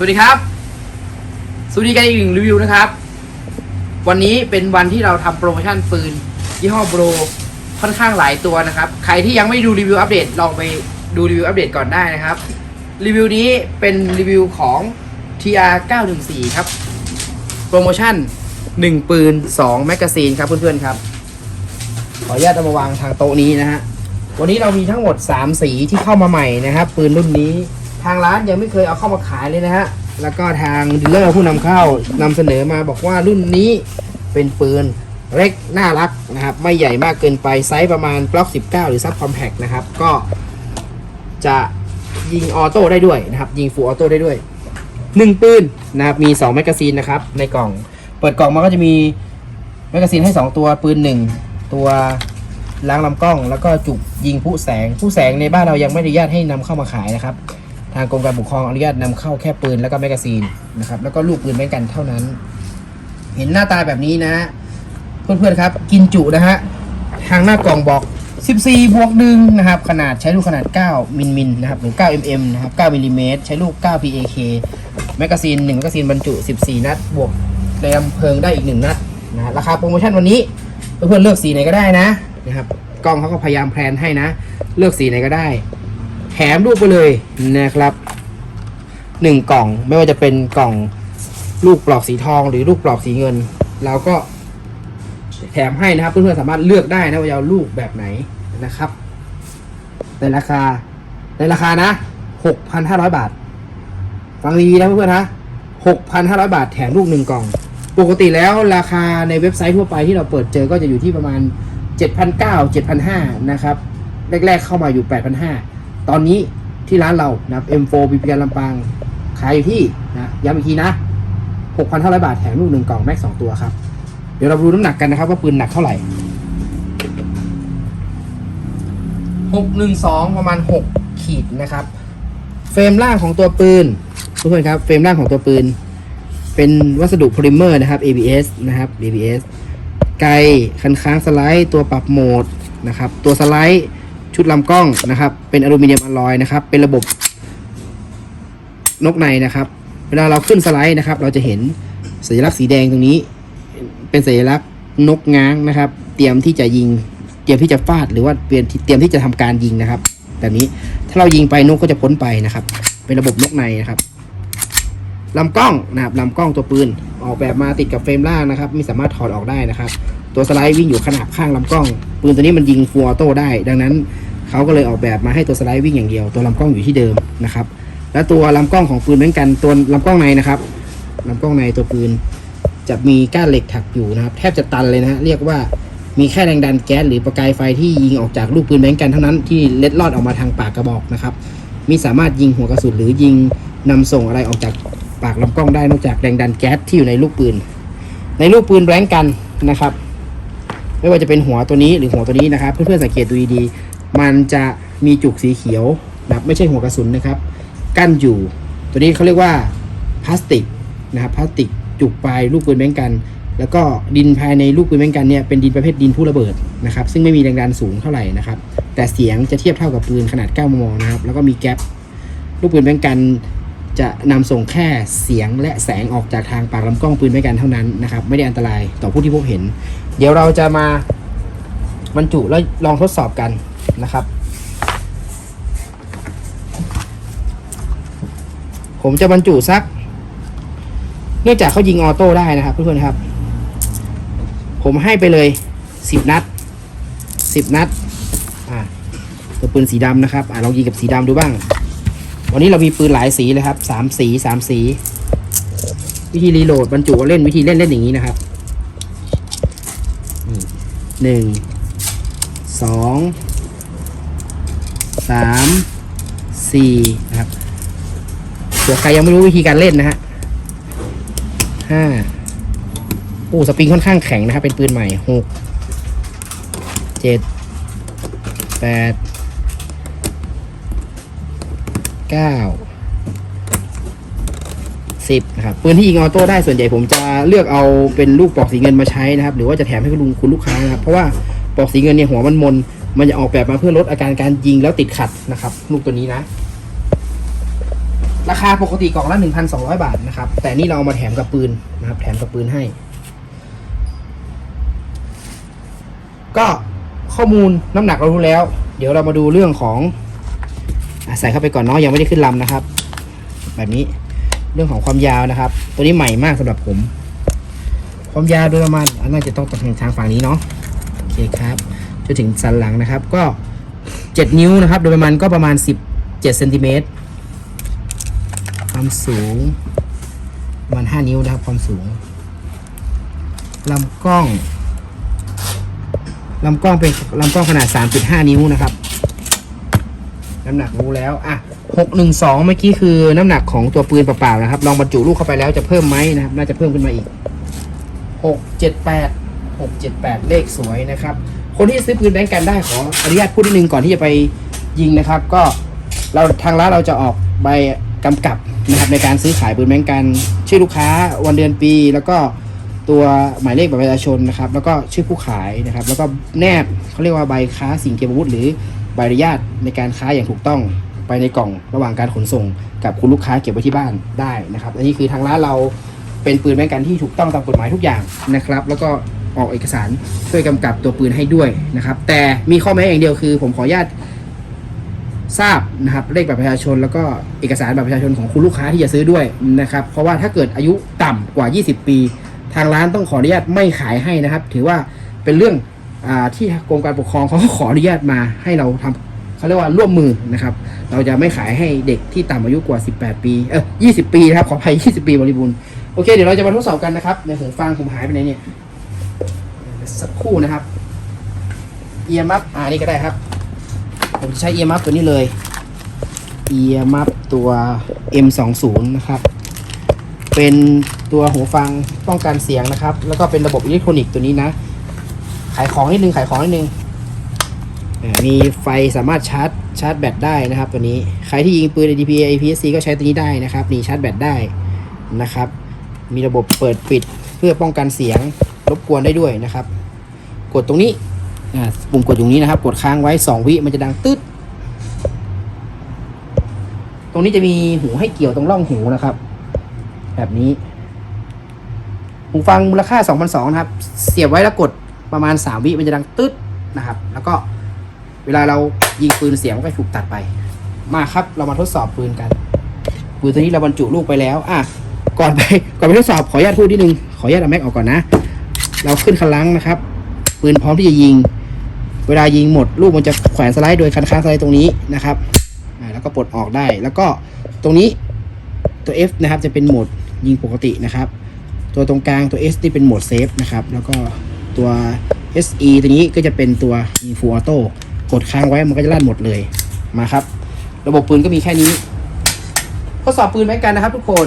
สวัสดีครับ สวัสดีกันอีกหนึ่งรีวิวนะครับ วันนี้เป็นวันที่เราทำโปรโมชั่นปืนยี่ห้อโบรค่อนข้างหลายตัวนะครับ ใครที่ยังไม่ดูรีวิวอัปเดตลองไปดูรีวิวอัปเดตก่อนได้นะครับ รีวิวนี้เป็นรีวิวของ TR 914ครับ โปรโมชั่น 1 ปืน 2 แมกกาซีนครับเพื่อนๆครับ ขออนุญาตเอามาวางทางโต๊ะนี้นะฮะ วันนี้เรามีทั้งหมด 3 สีที่เข้ามาใหม่นะครับ ปืนรุ่นนี้ ทางร้านยังไม่เคยเอาเข้ามาขายเลยนะฮะ แล้วก็ทางดีลเลอร์ผู้นำเข้านำเสนอมาบอกว่ารุ่นนี้เป็นปืนเล็กน่ารักนะครับ ไม่ใหญ่มากเกินไปไซส์ประมาณกล็อก 19 หรือซับคอมแพกนะครับ ก็จะยิงออโต้ได้ด้วยนะครับ ยิงฟูออโต้ได้ด้วย 1 ปืนนะครับ มี 2 แมกกาซีนนะครับ ในกล่อง เปิดกล่องมาก็จะมีแมกกาซีนให้ 2 ตัวปืน 1 ตัวล้างลำกล้อง แล้วก็จุกยิงผู้แสงผู้แสงในบ้านเรายังไม่อนุญาตให้นำเข้ามาขายนะครับางกรมการปกครองอนุญาตนำเข้าแค่ปืนแล้วก็แมกกาซีนนะครับแล้วก็ลูกปืนเหมือนกันเท่านั้น เห็นหน้าตาแบบนี้นะเพื่อนๆครับ กินจุนะฮะทางหน้ากล่องบอก 14 บวกหนึ่งนะครับ ขนาดใช้ลูกขนาด 9มิลมิลนะครับหรือ 9 mm นะครับ 9มิลลิเมตรใช้ลูก 9 PAK แมกกาซีน1แมกกาซีนบรรจุ 14 นัด บวกแรมเพลิงได้อีก 1 นัดนะราคาโปรโมชั่นวันนี้เพื่อนๆเลือกสีไหนก็ได้นะนะครับกล้องเขาก็พยายามแพลนให้นะ เลือกสีไหนก็ได้ ถมลูกไปเลยนะครับหนึ่งกล่องไม่ว่าจะเป็นกล่องลูกปลอกสีทองหรือลูกปลอกสีเงินเราก็แถมให้นะครับเพื่อนๆสามารถเลือกได้นะว่าจะเอาลูกแบบไหนนะครับ ในราคา ในราคานะ6,500บาท ฟังดีนะเพื่อนๆนะ6,500บาทแถมลูกหนึ่งกล่อง ปกติแล้วราคาในเว็บไซต์ทั่วไปที่เราเปิดเจอก็จะอยู่ที่ประมาณ7,900 7,500นะครับ แรกๆเข้ามาอยู่8,500 ตอนนี้ที่ร้านเรานะครับ M4 บีพีการลำปางขายอยู่ที่นะย้ำอีกทีนะ 6,500 บาทแถมลูกหนึ่งกล่องแม็กสองตัวครับ เดี๋ยวเราดูน้ำหนักกันนะครับว่าปืนหนักเท่าไหร่ 612 ประมาณ 6 ขีดนะครับ เฟรมล่างของตัวปืน ทุกคนครับ เฟรมล่างของตัวปืน เป็นวัสดุโพลิเมอร์นะครับ ABS นะครับ ABS ไกลคันค้างสไลด์ตัวปรับโหมดนะครับ ตัวสไลด์ ชุดลำกล้องนะครับ เป็นอลูมิเนียมอลลอยนะครับ เป็นระบบนกในนะครับ เวลาเราขึ้นสไลด์นะครับ เราจะเห็นสัญลักษณ์สีแดงตรงนี้ เป็นสัญลักษณ์นกง้างนะครับ เตรียมที่จะยิง เตรียมที่จะฟาดหรือว่าเตรียมเตรียมที่จะทำการยิงนะครับ แบบนี้ถ้าเรายิงไปนกก็จะพ้นไปนะครับ เป็นระบบนกในนะครับ ลำกล้องนะครับลำกล้องตัวปืน ออกแบบมาติดกับเฟรมล่างนะครับไม่สามารถถอดออกได้นะครับ ตัวสไลด์วิ่งอยู่ขนาบข้างลำกล้อง ปืนตัวนี้มันยิงฟูลออโต้ได้ ดังนั้นเขาก็เลยออกแบบมาให้ตัวสไลด์วิ่งอย่างเดียว ตัวลำกล้องอยู่ที่เดิมนะครับ และตัวลำกล้องของปืนเหมือนกันตัวลำกล้องในนะครับลำกล้องในตัวปืน จะมีก้านเหล็กถักอยู่นะครับ แทบจะตันเลยนะฮะเรียกว่ามีแค่แรงดันแก๊สหรือประกายไฟที่ยิงออกจากลูกปืนแบงกันเท่านั้นที่เล็ดลอดออกมาทางปากกระบอกนะครับมีสามารถยิงหัวกระสุนหรือยิงนำส่งอะไรออกจาก ปากลำกล้องได้นอกจากแรงดันแก๊สที่อยู่ในลูกปืน ในลูกปืนแบงกันนะครับ ไม่ว่าจะเป็นหัวตัวนี้หรือหัวตัวนี้นะครับ เพื่อนๆสังเกตดูดีๆมันจะมีจุกสีเขียวนะครับไม่ใช่หัวกระสุนนะครับ กั้นอยู่ ตัวนี้เขาเรียกว่าพลาสติกนะครับพลาสติกจุกปลายลูกปืนแบงกันแล้วก็ดินภายในลูกปืนแบงกันเนี่ยเป็นดินประเภทดินผู้ระเบิดนะครับ ซึ่งไม่มีแรงดันสูงเท่าไหร่นะครับ แต่เสียงจะเทียบเท่ากับปืนขนาด 9 มมนะครับแล้วก็มีแก๊ปลูกปืนแบงกัน จะนำส่งแค่เสียงและแสงออกจากทางปากลำกล้องปืนแบงกันเท่านั้นนะครับ ไม่ได้อันตรายต่อผู้ที่พบเห็น เดี๋ยวเราจะมาบรรจุแล้วลองทดสอบกันนะครับ ผมจะบรรจุสัก เนื่องจากเขายิงออโต้ได้นะครับเพื่อนๆครับ ผมให้ไปเลยสิบนัดสิบนัด อ่าตัวปืนสีดำนะครับ อ่าลองยิงกับสีดำดูบ้าง วันนี้เรามีปืนหลายสีเลยครับสามสีสามสี วิธีรีโหลดบรรจุเล่นวิธีเล่นเล่นอย่างนี้นะครับหนึ่งสองสามสี่นะครับเผื่อใครยังไม่รู้วิธีการเล่นนะฮะห้าโอ้สปริงค่อนข้างแข็งนะครับ เป็นปืนใหม่หกเจ็ดแปด เก้าสิบนะครับปืนที่ยิงออโต้ได้ส่วนใหญ่ผมจะเลือกเอาเป็นลูกปลอกสีเงินมาใช้นะครับ หรือว่าจะแถมให้คุณลุงคุณลูกค้านะครับ เพราะว่าปลอกสีเงินเนี่ยหัวมันมน มันจะออกแบบมาเพื่อลดอาการการยิงแล้วติดขัดนะครับ ลูกตัวนี้นะ ราคาปกติกล่องละ 1,200 บาทนะครับ แต่นี่เราเอามาแถมกับปืนนะครับ แถมกับปืนให้ ก็ข้อมูลน้ำหนักเรารู้แล้ว เดี๋ยวเรามาดูเรื่องของ ใส่เข้าไปก่อนเนาะยังไม่ได้ขึ้นลำนะครับ แบบนี้เรื่องของความยาวนะครับ ตัวนี้ใหม่มากสำหรับผม ความยาวโดยประมาณน่าจะต้องตรงทางฝั่งนี้เนาะโอเคครับจนถึงสันหลังนะครับ ก็ 7 นิ้วนะครับ โดยประมาณก็ประมาณ 17เซนติเมตรความสูงประมาณ5นิ้วนะครับ ความสูงลำกล้องลำกล้องเป็นลำกล้องขนาด 3.5 นิ้วนะครับ น้ำหนักรู้แล้วอะ612 เมื่อกี้คือน้ำหนักของตัวปืนเปล่าๆนะครับ ลองบรรจุลูกเข้าไปแล้วจะเพิ่มไหมนะครับ น่าจะเพิ่มขึ้นมาอีก 678 678 เลขสวยนะครับ คนที่ซื้อปืนแบงก์กันได้ขออนุญาตพูดนิดนึงก่อนที่จะไปยิงนะครับ ก็เราทางร้านเราจะออกใบกำกับนะครับในการซื้อขายปืนแบงก์กัน ชื่อลูกค้าวันเดือนปี แล้วก็ตัวหมายเลขบัตรประชาชนนะครับ แล้วก็ชื่อผู้ขายนะครับ แล้วก็แนบเขาเรียกว่าใบค้าสิ่งเกียรติวุธหรือ ใบอนุญาตในการค้าอย่างถูกต้องไปในกล่องระหว่างการขนส่ง กับคุณลูกค้าเก็บไว้ที่บ้านได้นะครับอันนี้คือทางร้านเราเป็นปืนแบงก์กันที่ถูกต้องตามกฎหมายทุกอย่างนะครับ แล้วก็ออกเอกสารช่วยกำกับตัวปืนให้ด้วยนะครับ แต่มีข้อแม้อย่างเดียวคือ ผมขออนุญาตทราบนะครับเลขบัตรประชาชน แล้วก็เอกสารบัตรประชาชนของคุณลูกค้าที่จะซื้อด้วยนะครับ เพราะว่าถ้าเกิดอายุต่ำกว่า 20 ปี ทางร้านต้องขออนุญาตไม่ขายให้นะครับ ถือว่าเป็นเรื่อง อาที่กรมการปกครองเขาก็ขออนุญาตมาให้เราทำเขาเรียกว่าร่วมมือนะครับ เราจะไม่ขายให้เด็กที่ต่ำอายุกว่า 18 ปีเออ20 ปีนะครับขออภัย20 ปีบริบูรณ์โอเคเดี๋ยวเราจะมาทดสอบกันนะครับในหูฟังผมหายไปไหนเนี่ยสักครู่นะครับเอียมัฟอ่านี่ก็ได้ครับ ผมใช้เอียมัฟตัวนี้เลยเอียมัฟตัว M20 นะครับ เป็นตัวหูฟังป้องกันเสียงนะครับ แล้วก็เป็นระบบอิเล็กทรอนิกส์ตัวนี้นะ ขายของนิดนึงขายของนิดนึงอ่ามีไฟสามารถชาร์จชาร์จแบตได้นะครับตัวนี้ ใครที่ยิงปืน ADP APS-C ก็ใช้ตัวนี้ได้นะครับ นี่ชาร์จแบตได้นะครับ มีระบบเปิดปิดเพื่อป้องกันเสียงรบกวนได้ด้วยนะครับ กดตรงนี้อ่าปุ่มกดอยู่นี้นะครับ กดค้างไว้ 2 วิมันจะดังตึ๊ด ตรงนี้จะมีหูให้เกี่ยวตรงร่องหูนะครับ แบบนี้ หูฟังมูลค่า 2,200นะครับ เสียบไว้แล้วกด ประมาณ 3 วิมันจะดังตึ๊ดนะครับ แล้วก็เวลาเรายิงปืนเสียงมันก็ถูกตัดไป มาครับเรามาทดสอบปืนกันปืนตัวนี้เราบรรจุลูกไปแล้วอะก่อนไปก่อนไปทดสอบขออนุญาตพูดนิดนึงขออนุญาตเอาแม็กออกก่อนนะ เราขึ้นคันลังนะครับ ปืนพร้อมที่จะยิง เวลายิงหมดลูกมันจะแขวนสไลด์โดยคันค้างสไลด์ตรงนี้นะครับแล้วก็ปลดออกได้ แล้วก็ตรงนี้ตัว F นะครับจะเป็นโหมดยิงปกตินะครับ ตัวตรงกลางตัว S ที่เป็นโหมดเซฟนะครับ แล้วก็ ตัว SE ตัวนี้ก็จะเป็นตัวยิง Full Auto กดค้างไว้มันก็จะลั่นหมดเลยมาครับ ระบบปืนก็มีแค่นี้ทดสอบปืนเหมือนกันนะครับ ทุกคน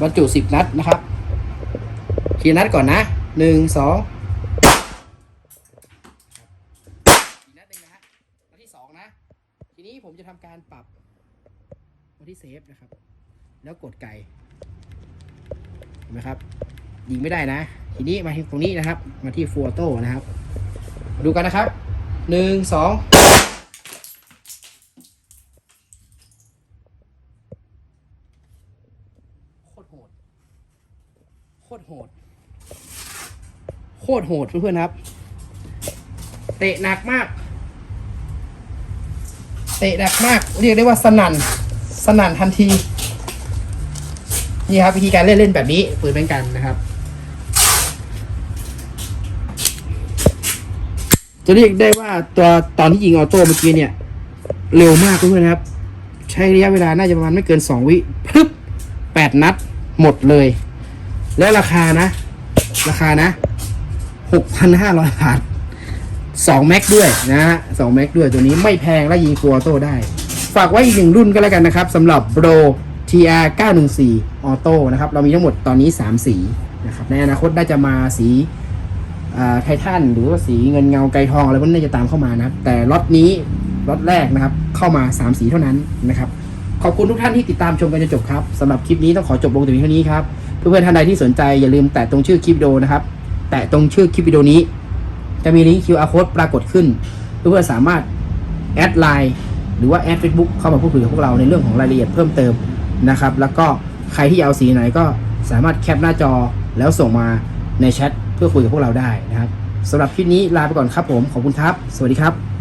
บรรจุ10นัดนะครับทีนัดก่อนนะหนึ่งสองอีนัดหนึ่งนะฮะนัดที่สองนะ ทีนี้ผมจะทำการปรับมาที่เซฟนะครับ แล้วกดไกเห็นไหมครับ ยิงไม่ได้นะ ทีนี้มาที่ตรงนี้นะครับ มาที่ฟัวโต้นะครับ ดูกันนะครับหนึ่งสองโคตรโหด โคตรโหด โคตรโหดเพื่อนๆครับ เตะหนักมาก เตะหนักมาก เรียกได้ว่าสนั่น สนั่นทันที นี่ครับวิธีการเล่นเล่นแบบนี้ปืนเป็นกันนะครับ จะเรียกได้ว่าตัวตอนที่ยิงออโต้เมื่อกี้เนี่ย เร็วมากเพื่อนครับ ใช้ระยะเวลาน่าจะประมาณไม่เกินสองวิพรึบแปดนัดหมดเลย แล้วราคานะ ราคานะหกพันห้าร้อยบาทสองแม็กด้วยนะฮะสองแม็กด้วยตัวนี้ไม่แพงและยิงตัวโต้ได้ ฝากไว้อีกหนึ่งรุ่นก็แล้วกันนะครับสำหรับ Bro TR 914 Auto นะครับ เรามีทั้งหมดตอนนี้ 3 สีนะครับในอนาคตน่าจะมาสี ไททันหรือว่าสีเงินเงาไกทองอะไรพวกนี้จะตามเข้ามานะครับ แต่ล็อตนี้ล็อตแรกนะครับ เข้ามา 3 สีเท่านั้นนะครับ ขอบคุณทุกท่านที่ติดตามชมกันจนจบครับสำหรับคลิปนี้ต้องขอจบลงแต่เพียงเท่านี้ครับเพื่อนๆท่านใดที่สนใจอย่าลืมแตะตรงชื่อคลิปวิดีโอนะครับ แตะตรงชื่อคลิปวิดีโอนี้ จะมีลิงก์ QR code ปรากฏขึ้นเพื่อนๆสามารถแอดไลน์หรือว่าแอดเฟซบุ๊กเข้ามาพูดคุยกับพวกเราในเรื่องของรายละเอียดเพิ่มเติมนะครับ แล้วก็ใครที่เอาสีไหนก็สามารถแคปหน้าจอแล้วส่งมาในแชท เพื่อคุยกับพวกเราได้นะครับสำหรับคลิปนี้ลาไปก่อนครับผมขอบคุณครับ สวัสดีครับ